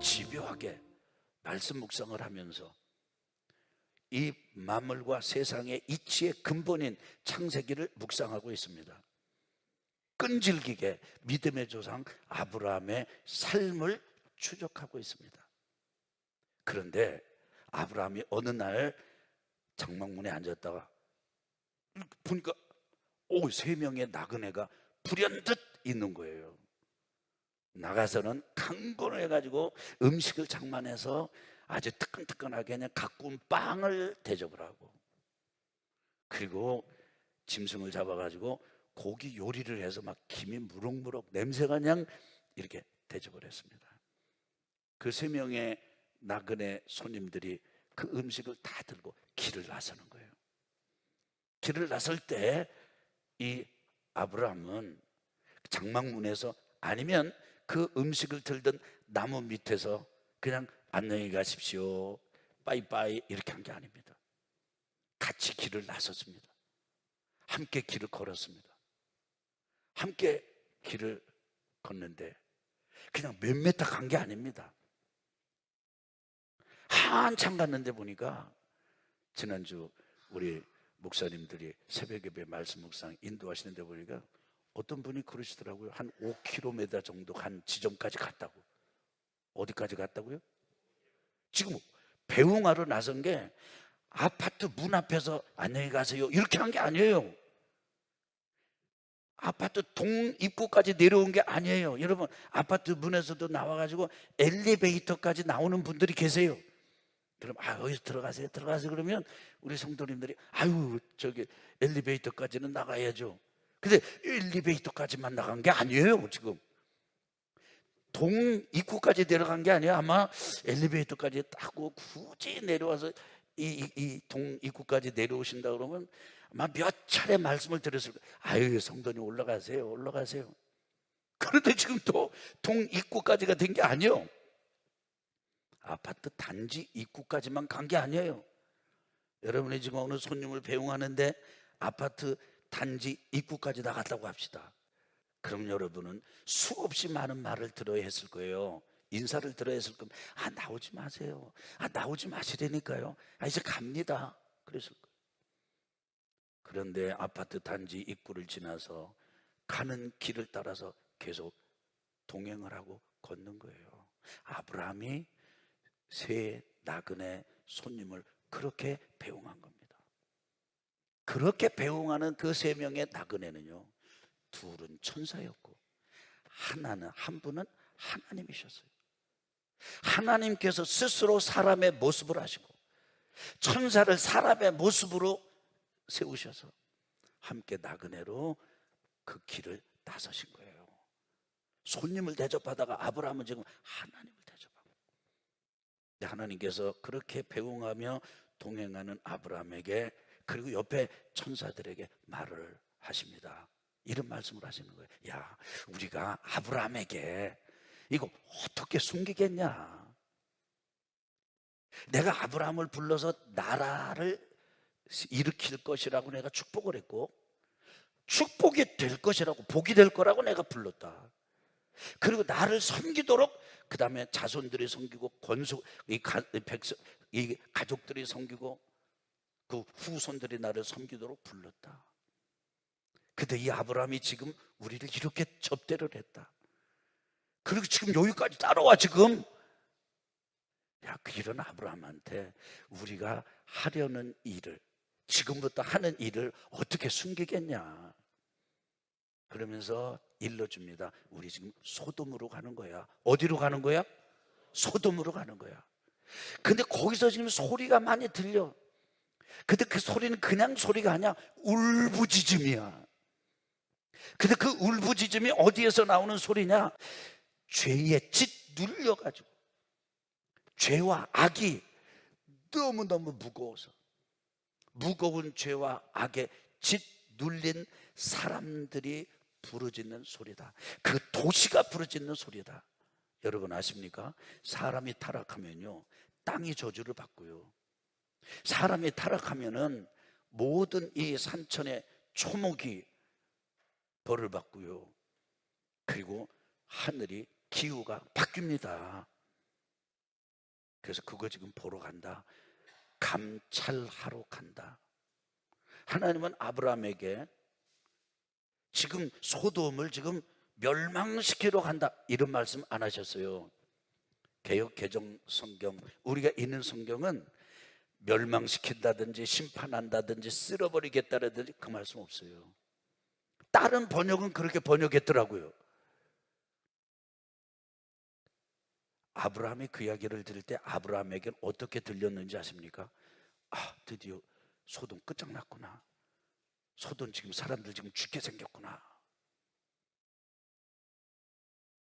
집요하게 말씀 묵상을 하면서 이 만물과 세상의 이치의 근본인 창세기를 묵상하고 있습니다. 끈질기게 믿음의 조상 아브라함의 삶을 추적하고 있습니다. 그런데 아브라함이 어느 날 장막문에 앉았다가 보니까 오 세 명의 나그네가 불현듯 있는 거예요. 나가서는 강건을 해가지고 음식을 장만해서 아주 뜨끈뜨끈하게 그냥 가꾼 빵을 대접을 하고 그리고 짐승을 잡아가지고 고기 요리를 해서 막 김이 무럭무럭 냄새가 그냥 이렇게 대접을 했습니다. 그 세 명의 나그네 손님들이 그 음식을 다 들고 길을 나서는 거예요. 길을 나설 때 이 아브라함은 장막문에서 아니면 그 음식을 들던 나무 밑에서 그냥 안녕히 가십시오. 빠이빠이 이렇게 한 게 아닙니다. 같이 길을 나섰습니다. 함께 길을 걸었습니다. 함께 길을 걷는데 그냥 몇 메타 간 게 아닙니다. 한참 갔는데 보니까 지난주 우리 목사님들이 새벽 예배 말씀 묵상 인도하시는데 보니까 어떤 분이 그러시더라고요. 한 5km 정도 간 지점까지 갔다고. 어디까지 갔다고요? 지금 배웅하러 나선 게 아파트 문 앞에서 안녕히 가세요. 이렇게 한 게 아니에요. 아파트 동 입구까지 내려온 게 아니에요. 여러분, 아파트 문에서도 나와가지고 엘리베이터까지 나오는 분들이 계세요. 그럼 아 여기서 들어가세요 들어가세요 그러면 우리 성도님들이 아유 저기 엘리베이터까지는 나가야죠 근데 엘리베이터까지만 나간 게 아니에요 지금. 동 입구까지 내려간 게 아니에요. 아마 엘리베이터까지 타고 굳이 내려와서 이 이 동 입구까지 내려오신다 그러면 아마 몇 차례 말씀을 드렸을 거예요. 아유 성도님 올라가세요 올라가세요. 그런데 지금 또 동 입구까지가 된 게 아니에요. 아파트 단지 입구까지만 간 게 아니에요. 여러분이 지금 어느 손님을 배웅하는데 아파트 단지 입구까지 나갔다고 합시다. 그럼 여러분은 수없이 많은 말을 들어야 했을 거예요. 인사를 들어야 했을 겁니다. 아, 나오지 마세요. 아, 나오지 마시라니까요. 아, 이제 갑니다. 그랬을 거예요. 그런데 아파트 단지 입구를 지나서 가는 길을 따라서 계속 동행을 하고 걷는 거예요. 아브라함이 새 나그네 손님을 그렇게 배웅한 겁니다. 그렇게 배웅하는 그 세 명의 나그네는요, 둘은 천사였고, 하나는, 한 분은 하나님이셨어요. 하나님께서 스스로 사람의 모습을 하시고, 천사를 사람의 모습으로 세우셔서 함께 나그네로 그 길을 나서신 거예요. 손님을 대접하다가 아브라함은 지금 하나님을 대접하고 하나님께서 그렇게 배웅하며 동행하는 아브라함에게 그리고 옆에 천사들에게 말을 하십니다. 이런 말씀을 하시는 거예요. 야, 우리가 아브라함에게 이거 어떻게 숨기겠냐? 내가 아브라함을 불러서 나라를 일으킬 것이라고 내가 축복을 했고 축복이 될 것이라고 복이 될 거라고 내가 불렀다. 그리고 나를 섬기도록 그 다음에 자손들이 섬기고 권속 이, 이 가족들이 섬기고 그 후손들이 나를 섬기도록 불렀다. 근데 이 아브라함이 지금 우리를 이렇게 접대를 했다. 그리고 지금 여기까지 따라와 지금. 야, 그 이런 아브라함한테 우리가 하려는 일을 지금부터 하는 일을 어떻게 숨기겠냐. 그러면서 일러줍니다. 우리 지금 소돔으로 가는 거야. 어디로 가는 거야? 소돔으로 가는 거야. 근데 거기서 지금 소리가 많이 들려. 근데 그 소리는 그냥 소리가 아니야. 울부짖음이야. 근데 그 울부짖음이 어디에서 나오는 소리냐? 죄에 짓 눌려가지고. 죄와 악이 너무너무 무거워서. 무거운 죄와 악에 짓 눌린 사람들이 부르짖는 소리다. 그 도시가 부르짖는 소리다. 여러분 아십니까? 사람이 타락하면요. 땅이 저주를 받고요. 사람이 타락하면은 모든 이 산천의 초목이 벌을 받고요. 그리고 하늘이 기후가 바뀝니다. 그래서 그거 지금 보러 간다. 감찰하러 간다. 하나님은 아브라함에게 지금 소돔을 지금 멸망시키러 간다 이런 말씀 안 하셨어요. 개혁 개정 성경 우리가 있는 성경은 멸망시킨다든지 심판한다든지 쓸어버리겠다라든지 그 말씀 없어요. 다른 번역은 그렇게 번역했더라고요. 아브라함이 그 이야기를 들을 때 아브라함에게 어떻게 들렸는지 아십니까? 아, 드디어 소돔 끝장났구나. 소돔 지금 사람들 지금 죽게 생겼구나.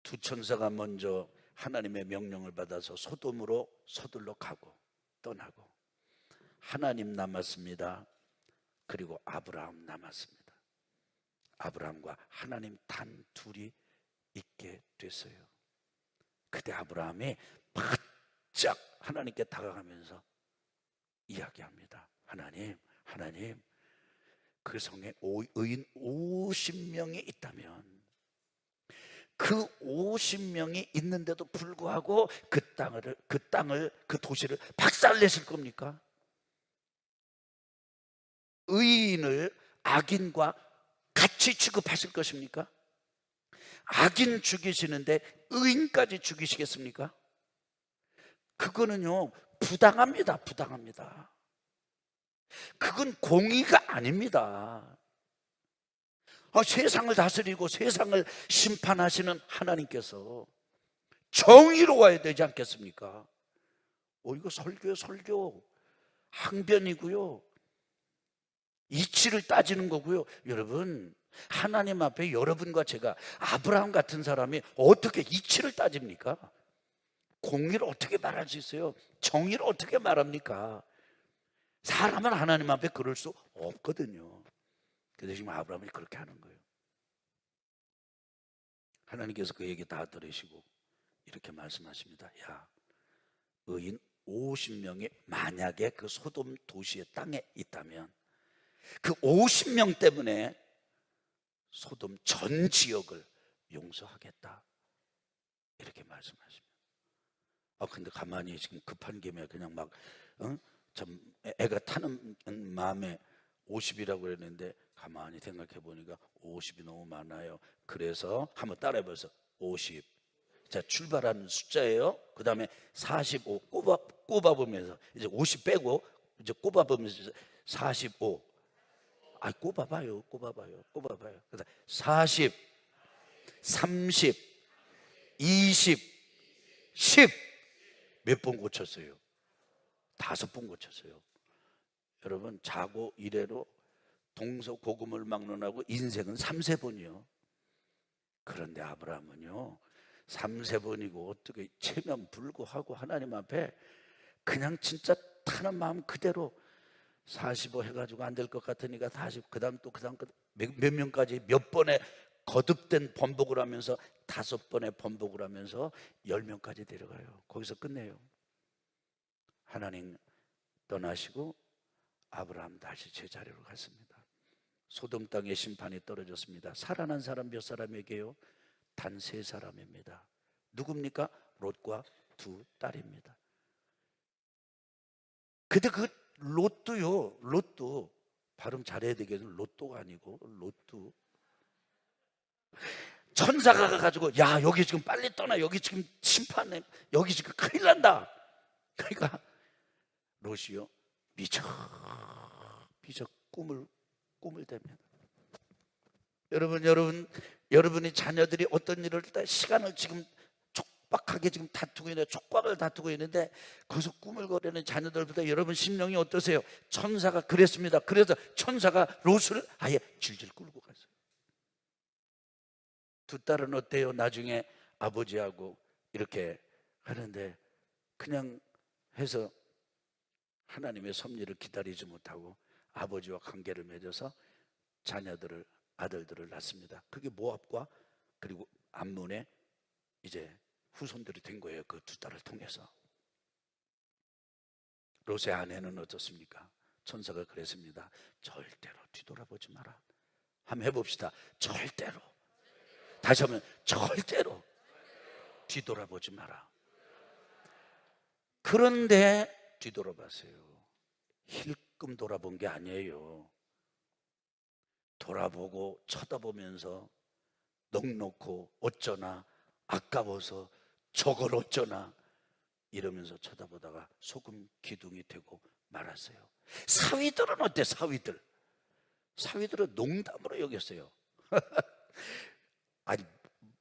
두 천사가 먼저 하나님의 명령을 받아서 소돔으로 서둘러 가고 떠나고 하나님 남았습니다. 그리고 아브라함 남았습니다. 아브라함과 하나님 단 둘이 있게 됐어요. 그때 아브라함이 바짝 하나님께 다가가면서 이야기합니다. 하나님, 하나님, 그 성에 오- 의인 50명이 있다면 그 50명이 있는데도 불구하고 그 땅을 그 땅을 그 도시를 박살내실 겁니까? 의인을 악인과 같이 취급하실 것입니까? 악인 죽이시는데 의인까지 죽이시겠습니까? 그거는요 부당합니다. 부당합니다. 그건 공의가 아닙니다. 아, 세상을 다스리고 세상을 심판하시는 하나님께서 정의로워야 되지 않겠습니까? 어, 이거 설교요, 설교. 항변이고요. 이치를 따지는 거고요. 여러분, 하나님 앞에 여러분과 제가 아브라함 같은 사람이 어떻게 이치를 따집니까? 공의를 어떻게 말할 수 있어요? 정의를 어떻게 말합니까? 사람은 하나님 앞에 그럴 수 없거든요. 그래서 지금 아브라함이 그렇게 하는 거예요. 하나님께서 그 얘기 다 들으시고 이렇게 말씀하십니다. 야, 의인 50명이 만약에 그 소돔 도시의 땅에 있다면 그 50명 때문에 소돔 전 지역을 용서하겠다. 이렇게 말씀하십니다. 아 근데 가만히 지금 급한 김에 그냥 막 어? 참 애가 타는 마음에 50이라고 그랬는데 가만히 생각해 보니까 50이 너무 많아요. 그래서 한번 따라해 보세요. 50. 자, 출발하는 숫자예요. 그 다음에 45 꼽아 꼽아 보면서 이제 50 빼고 이제 꼽아 보면서 45. 아, 꼽아 봐요. 꼽아 봐요. 꼽아 봐요. 그다음 40 30 20 10 몇 번 고쳤어요? 다섯 번 고쳤어요. 여러분 자고 이래로 동서 고금을 막론하고 인생은 3세 번이요. 그런데 아브라함은요. 3세 번이고 어떻게 체면 불구하고 하나님 앞에 그냥 진짜 타는 마음 그대로 45 해가지고 안 될 것 같으니까 40 그 다음 또 그 다음 몇, 몇 명까지 몇 번의 거듭된 번복을 하면서 다섯 번의 번복을 하면서 열 명까지 데려가요. 거기서 끝내요. 하나님 떠나시고 아브라함 다시 제자리로 갔습니다. 소돔 땅에 심판이 떨어졌습니다. 살아난 사람 몇 사람에게요? 단 세 사람입니다. 누굽니까? 롯과 두 딸입니다. 근데 그 롯도요, 롯도 발음 잘해야 되겠는 롯도가 아니고 롯도 천사가 가가지고 야 여기 지금 빨리 떠나. 여기 지금 심판해. 여기 지금 큰일 난다. 그러니까 롯이요 미쳐. 미쳐. 꿈을 꿈을 댑니다. 여러분 여러분 여러분의 자녀들이 어떤 일을 할 때 시간을 지금 촉박하게 지금 다투고 있는데 촉박을 다투고 있는데 거기서 꿈을 거리는 자녀들보다 여러분 심령이 어떠세요? 천사가 그랬습니다. 그래서 천사가 롯을 아예 질질 끌고 갔어요. 두 딸은 어때요? 나중에 아버지하고 이렇게 하는데 그냥 해서 하나님의 섭리를 기다리지 못하고 아버지와 관계를 맺어서 자녀들을 아들들을 낳습니다. 그게 모압과 그리고 암몬의 이제 후손들이 된 거예요. 그 두 딸을 통해서. 롯의 아내는 어떻습니까? 천사가 그랬습니다. 절대로 뒤돌아보지 마라. 한번 해봅시다. 절대로. 다시 한번 절대로 뒤돌아보지 마라. 그런데 뒤돌아봤어요. 힐끔 돌아본 게 아니에요. 돌아보고 쳐다보면서 넉넉고 어쩌나 아까워서 저걸 어쩌나 이러면서 쳐다보다가 소금 기둥이 되고 말았어요. 사위들은 어때? 사위들. 사위들은 농담으로 여겼어요. 아니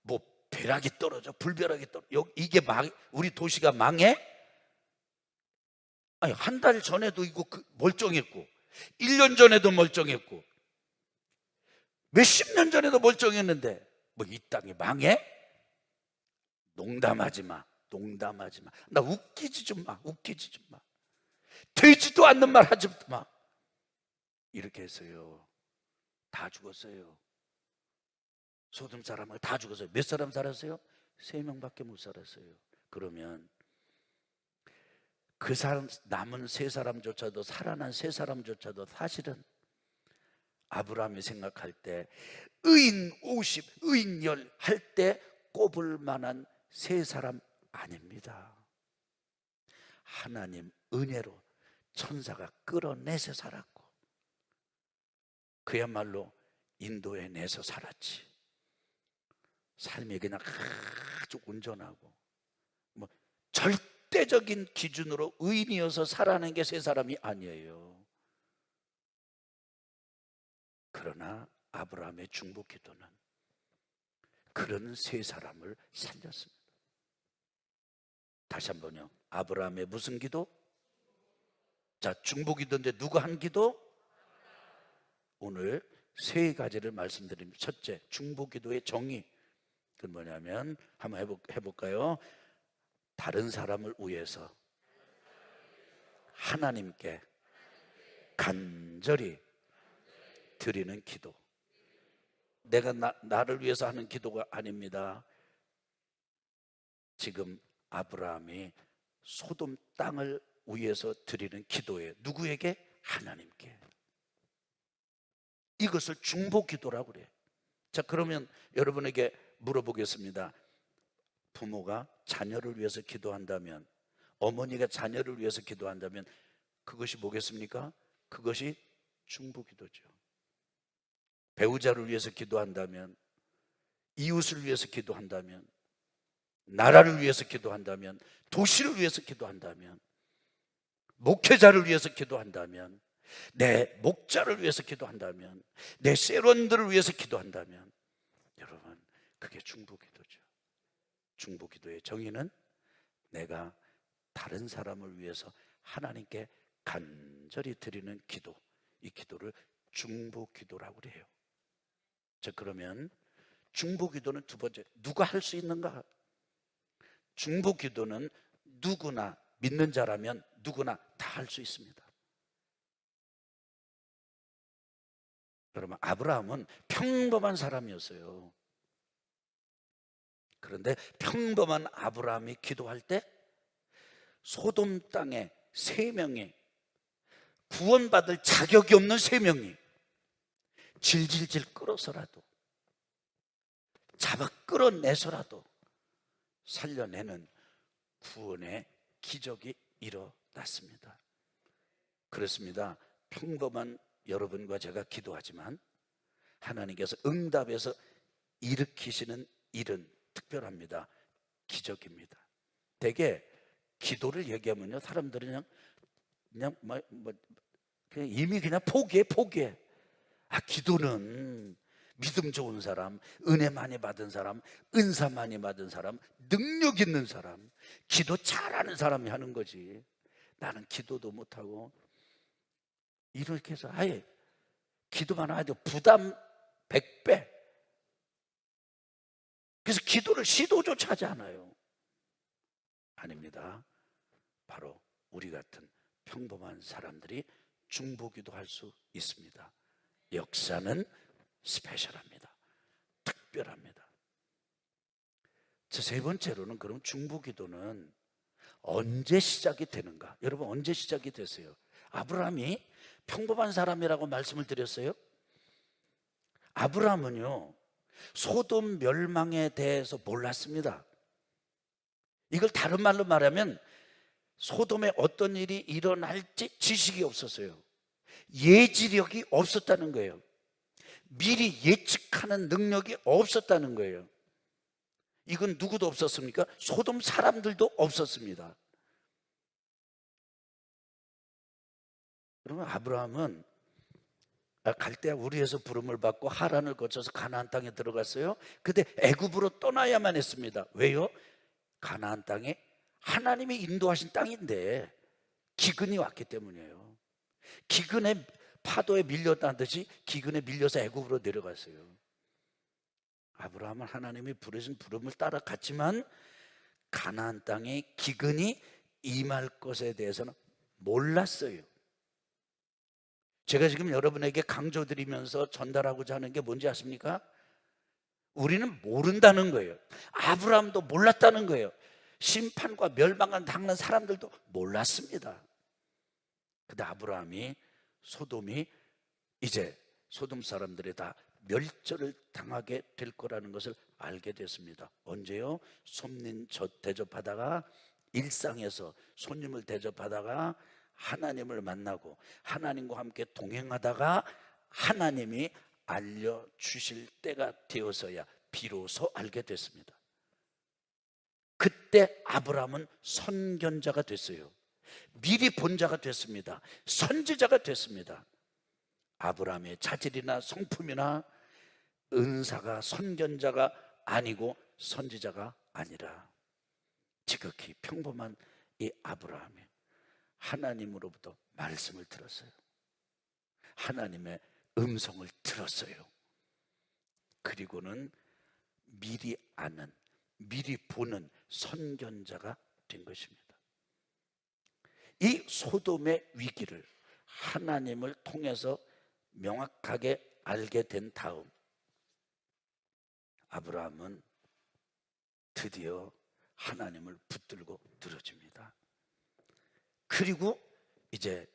뭐 벼락이 떨어져 불벼락이 떨어. 여 이게 망 우리 도시가 망해? 아니 한 달 전에도 이거 그 멀쩡했고 1년 전에도 멀쩡했고 몇십 년 전에도 멀쩡했는데 뭐 이 땅이 망해? 농담하지 마. 농담하지 마. 나 웃기지 좀 마. 웃기지 좀 마. 되지도 않는 말 하지 마. 이렇게 했어요. 다 죽었어요. 소돔 사람을 다 죽었어요. 몇 사람 살았어요? 세 명밖에 못 살았어요. 그러면 그 사람 남은 세 사람조차도 살아난 세 사람조차도 사실은 아브라함이 생각할 때 의인 50, 의인 10할 때 꼽을 만한 세 사람 아닙니다. 하나님 은혜로 천사가 끌어내서 살았고 그야말로 인도에 내서 살았지. 삶이 그냥 아주 온전하고 뭐 절대적인 기준으로 의인이어서 살아낸 게세 사람이 아니에요. 그러나 아브라함의 중복 기도는 그런 세 사람을 살렸습니다. 다시 한번요. 아브라함의 무슨 기도? 자, 중복 기도인데 누가 한 기도? 오늘 세 가지를 말씀드립니다. 첫째, 중복 기도의 정의. 그 뭐냐면 한번 해볼, 해볼까요? 다른 사람을 위해서 하나님께 간절히 드리는 기도. 내가 나, 나를 위해서 하는 기도가 아닙니다. 지금 아브라함이 소돔 땅을 위해서 드리는 기도예요. 누구에게? 하나님께. 이것을 중보 기도라고 그래요. 자, 그러면 여러분에게 물어보겠습니다. 부모가 자녀를 위해서 기도한다면, 어머니가 자녀를 위해서 기도한다면, 그것이 뭐겠습니까? 그것이 중보 기도죠. 배우자를 위해서 기도한다면, 이웃을 위해서 기도한다면, 나라를 위해서 기도한다면, 도시를 위해서 기도한다면, 목회자를 위해서 기도한다면, 내 목자를 위해서 기도한다면, 내 세론들을 위해서 기도한다면, 여러분, 그게 중보기도죠. 중보기도의 정의는 내가 다른 사람을 위해서 하나님께 간절히 드리는 기도, 이 기도를 중보기도라고 그래요. 자, 그러면 중보기도는 두 번째, 누가 할 수 있는가? 중보 기도는 누구나 믿는 자라면 누구나 다 할 수 있습니다. 여러분, 아브라함은 평범한 사람이었어요. 그런데 평범한 아브라함이 기도할 때 소돔 땅에 세 명이 구원받을 자격이 없는 세 명이 질질질 끌어서라도 잡아 끌어내서라도 살려내는 구원의 기적이 일어났습니다. 그렇습니다. 평범한 여러분과 제가 기도하지만 하나님께서 응답해서 일으키시는 일은 특별합니다. 기적입니다. 대개 기도를 얘기하면요, 사람들은 그냥 그냥 뭐, 뭐 그냥 이미 그냥 포기해, 포기해. 아, 기도는 믿음 좋은 사람, 은혜 많이 받은 사람, 은사 많이 받은 사람, 능력 있는 사람, 기도 잘하는 사람이 하는 거지. 나는 기도도 못하고 이렇게 해서 아예 기도만 하도 부담 100배. 그래서 기도를 시도조차 하지 않아요. 아닙니다. 바로 우리 같은 평범한 사람들이 중보기도 할 수 있습니다. 역사는 스페셜합니다. 특별합니다. 세 번째로는 그럼 중보 기도는 언제 시작이 되는가? 여러분 언제 시작이 됐어요? 아브라함이 평범한 사람이라고 말씀을 드렸어요. 아브라함은요 소돔 멸망에 대해서 몰랐습니다. 이걸 다른 말로 말하면 소돔에 어떤 일이 일어날지 지식이 없었어요. 예지력이 없었다는 거예요. 미리 예측하는 능력이 없었다는 거예요. 이건 누구도 없었습니까? 소돔 사람들도 없었습니다. 그러면 아브라함은 아, 갈대아 우리에서 부름을 받고 하란을 거쳐서 가나안 땅에 들어갔어요. 근데 애굽으로 떠나야만 했습니다. 왜요? 가나안 땅에 하나님이 인도하신 땅인데 기근이 왔기 때문이에요. 기근에 파도에 밀렸다듯이 기근에 밀려서 애굽으로 내려갔어요. 아브라함은 하나님이 부르신 부름을 따라갔지만 가나안 땅에 기근이 임할 것에 대해서는 몰랐어요. 제가 지금 여러분에게 강조드리면서 전달하고자 하는 게 뭔지 아십니까? 우리는 모른다는 거예요. 아브라함도 몰랐다는 거예요. 심판과 멸망을 당하는 사람들도 몰랐습니다. 근데 아브라함이 소돔이 이제 소돔 사람들이 다 멸절을 당하게 될 거라는 것을 알게 됐습니다. 언제요? 손님 저 대접하다가 일상에서 손님을 대접하다가 하나님을 만나고 하나님과 함께 동행하다가 하나님이 알려 주실 때가 되어서야 비로소 알게 됐습니다. 그때 아브라함은 선견자가 됐어요. 미리 본 자가 됐습니다. 선지자가 됐습니다. 아브라함의 자질이나 성품이나 은사가 선견자가 아니고 선지자가 아니라 지극히 평범한 이 아브라함이 하나님으로부터 말씀을 들었어요. 하나님의 음성을 들었어요. 그리고는 미리 아는, 미리 보는 선견자가 된 것입니다. 이 소돔의 위기를 하나님을 통해서 명확하게 알게 된 다음 아브라함은 드디어 하나님을 붙들고 들어줍니다. 그리고 이제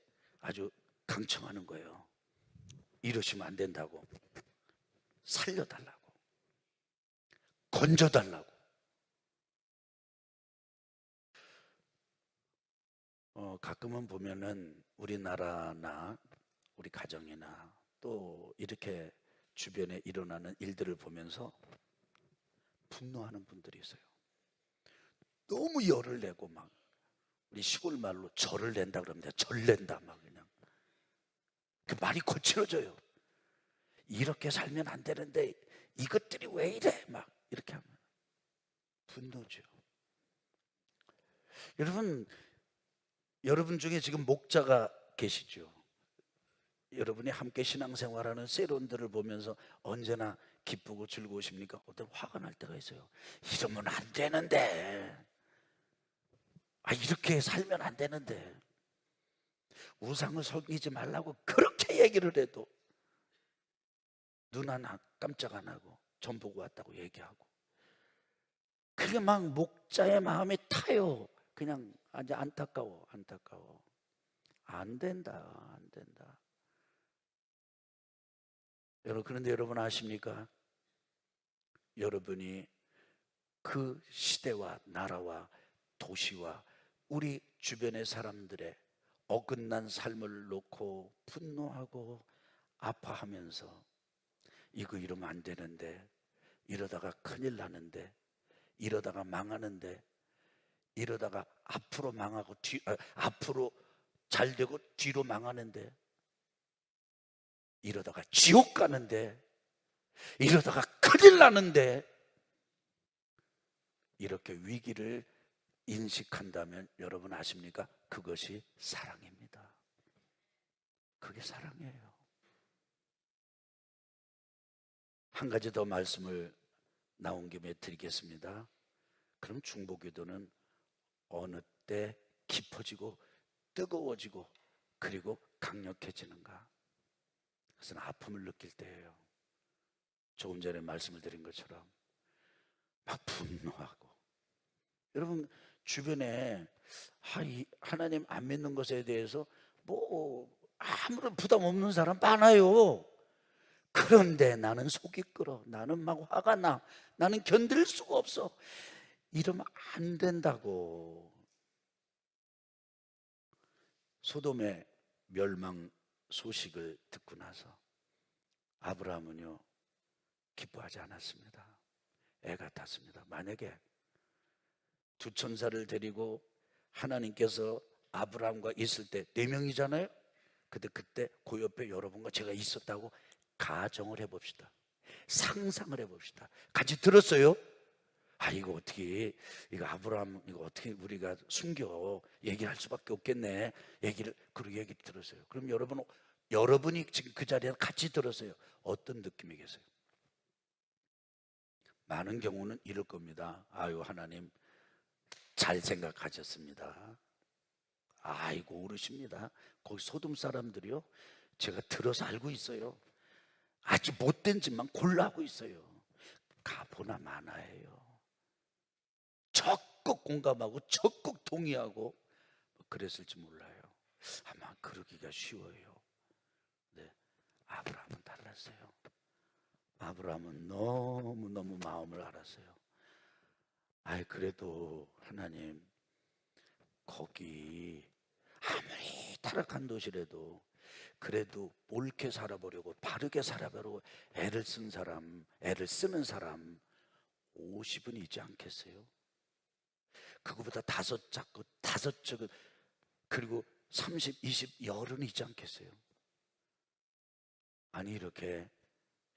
아주 강청하는 거예요. 이러시면 안 된다고. 살려달라고. 건져달라고. 어, 가끔은 보면은 우리나라나 우리 가정이나 또 이렇게 주변에 일어나는 일들을 보면서 분노하는 분들이 있어요. 너무 열을 내고 막 우리 시골 말로 절을 낸다 돼. 절 낸다 막 그냥 그 말이 거칠어져요. 이렇게 살면 안 되는데 이것들이 왜 이래 막 이렇게 하면 분노죠. 여러분 여러분 중에 지금 목자가 계시죠. 여러분이 함께 신앙생활하는 세론들을 보면서 언제나 기쁘고 즐거우십니까? 어떤 화가 날 때가 있어요. 이러면 안 되는데. 아, 이렇게 살면 안 되는데. 우상을 섬기지 말라고 그렇게 얘기를 해도 눈 하나 깜짝 안 하고 전 보고 왔다고 얘기하고 그게 막 목자의 마음이 타요. 그냥 아주 안타까워, 안타까워. 안 된다, 안 된다. 여러분, 그런데 여러분 아십니까? 여러분이 그 시대와 나라와 도시와 우리 주변의 사람들의 어긋난 삶을 놓고 분노하고 아파하면서 이거 이러면 안 되는데 이러다가 큰일 나는데 이러다가 망하는데 이러다가 앞으로 망하고 뒤 아, 앞으로 잘 되고 뒤로 망하는데 이러다가 지옥 가는데 이러다가 큰일 나는데 이렇게 위기를 인식한다면 여러분 아십니까? 그것이 사랑입니다. 그게 사랑이에요. 한 가지 더 말씀을 나온 김에 드리겠습니다. 그럼 중보기도는 어느 때 깊어지고 뜨거워지고 그리고 강력해지는가? 그것은 아픔을 느낄 때예요. 조금 전에 말씀을 드린 것처럼 막 분노하고 여러분 주변에 하나님 안 믿는 것에 대해서 뭐 아무런 부담 없는 사람 많아요. 그런데 나는 속이 끓어. 나는 막 화가 나. 나는 견딜 수가 없어. 이러면 안 된다고. 소돔의 멸망 소식을 듣고 나서 아브라함은요 기뻐하지 않았습니다. 애가 탔습니다. 만약에 두 천사를 데리고 하나님께서 아브라함과 있을 때 네 명이잖아요. 근데 그때 그 옆에 여러분과 제가 있었다고 가정을 해봅시다. 상상을 해봅시다. 같이 들었어요? 아 이거 어떻게 이거 아브라함 이거 어떻게 우리가 숨겨 얘기할 수밖에 없겠네. 얘기를 그렇게 얘기 들었어요. 그럼 여러분 여러분이 지금 그 자리에 같이 들었어요. 어떤 느낌이겠어요? 많은 경우는 이럴 겁니다. 아유 하나님 잘 생각하셨습니다. 아이고 오르십니다. 거기 소돔 사람들이요. 제가 들어서 알고 있어요. 아주 못된 짓만 골라하고 있어요. 가보나 마나예요. 적극 공감하고 적극 동의하고 뭐 그랬을지 몰라요. 아마 그러기가 쉬워요. 네, 아브라함은 달랐어요. 아브라함은 너무 너무 마음을 알았어요. 아이 그래도 하나님 거기 아무리 타락한 도시라도 그래도 옳게 살아보려고 바르게 살아보려고 애를 쓴 사람, 애를 쓰는 사람 50은 있지 않겠어요? 그거보다 다섯 잡고 다섯 적은 그리고 30, 20, 열은 있지 않겠어요? 아니 이렇게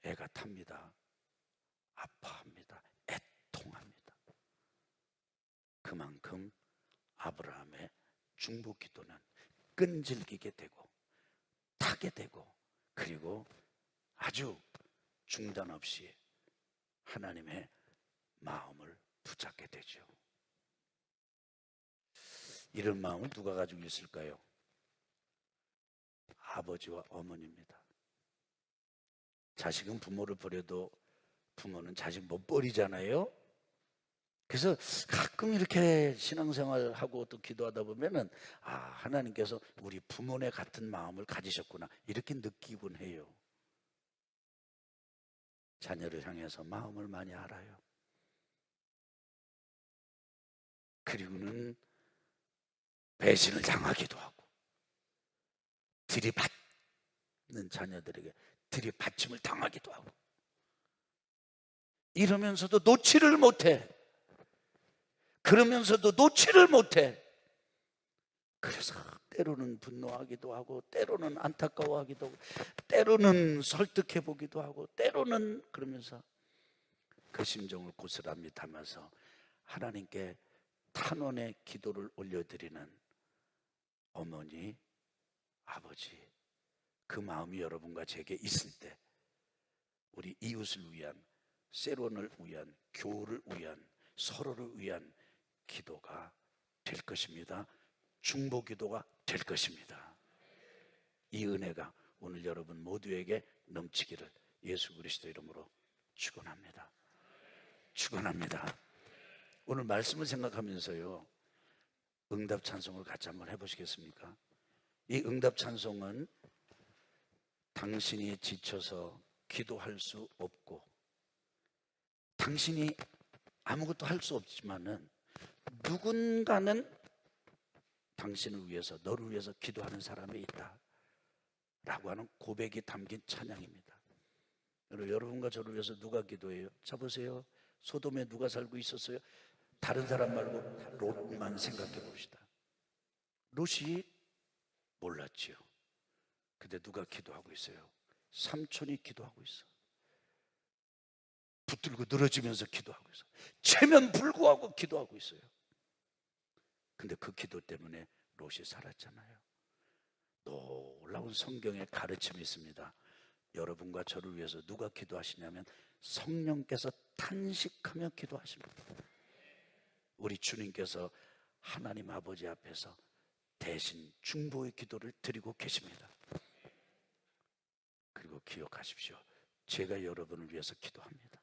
애가 탑니다. 아파합니다. 애통합니다. 그만큼 아브라함의 중보 기도는 끈질기게 되고 타게 되고 그리고 아주 중단 없이 하나님의 마음을 붙잡게 되죠. 이런 마음을 누가 가지고 있을까요? 아버지와 어머니입니다. 자식은 부모를 버려도 부모는 자식 못 버리잖아요. 그래서 가끔 이렇게 신앙생활 하고 또 기도하다 보면은 아 하나님께서 우리 부모네 같은 마음을 가지셨구나 이렇게 느끼곤 해요. 자녀를 향해서 마음을 많이 알아요. 그리고는 배신을 당하기도 하고 들이받는 자녀들에게 들이받침을 당하기도 하고 이러면서도 놓지를 못해. 그러면서도 놓지를 못해. 그래서 때로는 분노하기도 하고, 때로는 안타까워하기도 하고, 때로는 설득해 보기도 하고, 때로는 그러면서 그 심정을 고스란히 담아서 하나님께 탄원의 기도를 올려드리는 어머니, 아버지, 그 마음이 여러분과 제게 있을 때, 우리 이웃을 위한, 세론을 위한, 교우를 위한, 서로를 위한 기도가 될 것입니다. 중보 기도가 될 것입니다. 이 은혜가 오늘 여러분 모두에게 넘치기를 예수 그리스도 이름으로 축원합니다. 축원합니다. 오늘 말씀을 생각하면서요. 응답 찬송을 같이 한번 해 보시겠습니까? 이 응답 찬송은 당신이 지쳐서 기도할 수 없고 당신이 아무것도 할 수 없지만은 누군가는 당신을 위해서 너를 위해서 기도하는 사람이 있다. 라고 하는 고백이 담긴 찬양입니다. 여러분과 저를 위해서 누가 기도해요? 자 보세요. 소돔에 누가 살고 있었어요? 다른 사람 말고 롯만 생각해 봅시다. 롯이 몰랐지요. 근데 누가 기도하고 있어요? 삼촌이 기도하고 있어. 붙들고 늘어지면서 기도하고 있어. 체면 불구하고 기도하고 있어요. 근데 그 기도 때문에 롯이 살았잖아요. 놀라운 성경의 가르침이 있습니다. 여러분과 저를 위해서 누가 기도하시냐면 성령께서 탄식하며 기도하십니다. 우리 주님께서 하나님 아버지 앞에서 대신 중보의 기도를 드리고 계십니다. 그리고 기억하십시오. 제가 여러분을 위해서 기도합니다.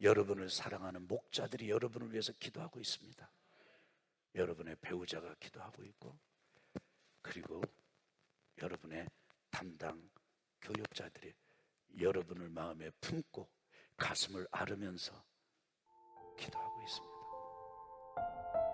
여러분을 사랑하는 목자들이 여러분을 위해서 기도하고 있습니다. 여러분의 배우자가 기도하고 있고, 그리고 여러분의 담당 교육자들이 여러분을 마음에 품고 가슴을 앓으면서 기도하고 있습니다. Thank you.